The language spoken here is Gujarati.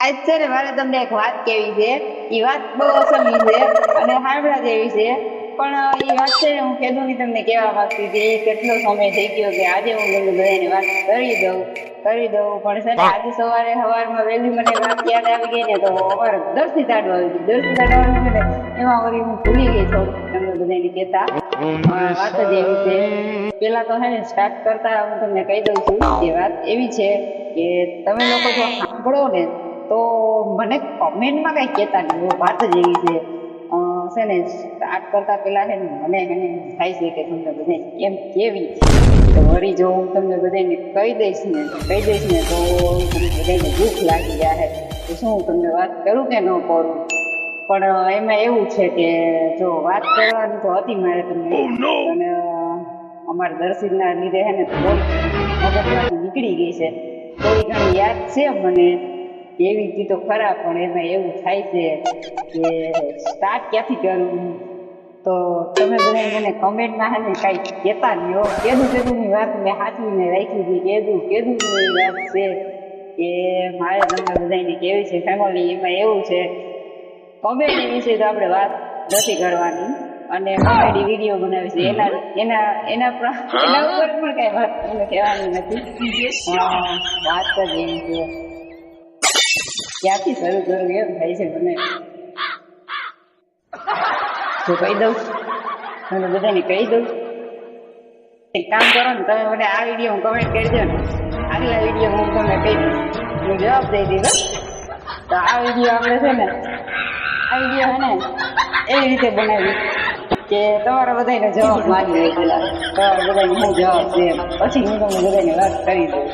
આજ મારે તમને એક વાત કેવી છે એ વાત બહુ અસમી છે અને સાંભળા જેવી છે. પણ એ વાત છે હું ખેડૂની તમને કહેવા માંગતી હતી કેટલો સમય થઈ ગયો કે આજે હું તમને બધાને વાત કરી દઉં કરી દઉં. પણ છે ને આજે સવારે સવારમાં વહેલી મને વાત યાદ આવી ગઈ ને તો અમારે દર્શથી તાડવા આવી ગઈ દસથી તાડું આવી ગઈ એમાં વળી હું ભૂલી ગઈ છું. તમને બધાને કહેતા. અ, વાત જ એવી છે. પેલા તો હે ને સ્ટાર્ટ કરતા હું તમને કહી દઉં છું કે વાત એવી છે કે તમે લોકો જો સાંભળો ને તો મને કોમેન્ટમાં કંઈ કહેતા નહીં. એવો વાત જ એવી છે. છે ને સ્ટાર્ટ કરતા પહેલાં છે ને મને એને થાય છે કે તમને બધે કેમ કેવી તો વળી જો હું તમને બધાને કહી દઈશ ને કહી દઈશ ને તો તમને બધાને દુઃખ લાગી જાય તો શું હું તમને વાત કરું કે ન કરું? પણ એમાં એવું છે કે જો વાત કરવાની તો હતી મારે તમને. અને અમારા દર્શનના લીધે છે ને થોડી નીકળી ગઈ છે. થોડી ઘણી યાદ છે મને. એવી રીતે તો ખરા પણ એમાં એવું થાય છે કે સ્ટાર્ટ ક્યાંથી કરવું? તો તમે બધા મને કમેન્ટમાં હે ને કાંઈ કહેતા નહીં હો. કેદું કેદુંની વાત મેં સાચવીને રાખી હતી કેદું કેદુંની વાત છે કે મારે તમને બધાને કેવી છે ફેમિલી એમાં એવું છે. કોમેડી વિશે તો આપણે વાત નથી કરવાની અને કોમેડી વીડિયો બનાવી છે. એના એના એના એના ઉપર પણ કઈ વાત કહેવાની નથી. વાત જ એવી છે. ક્યાંથી શરૂ કરવું એમ થાય છે મને. તો કહી દઉં. મને બધાને કહી દઉં. એક કામ કરો ને તમે મને આ વીડિયો હું કમેન્ટ કરી દો ને. આગલા વીડિયો હું તમને કહી દઈશ હું જવાબ દઈ દીધો તો આ વીડિયો આપણે છે ને, આ વીડિયો છે ને એવી રીતે બનાવી કે તમારા બધાને જવાબ માગી લે પેલા. તમારા બધાને હું જવાબ દે પછી હું તમને બધાને વાત કરી દઉં.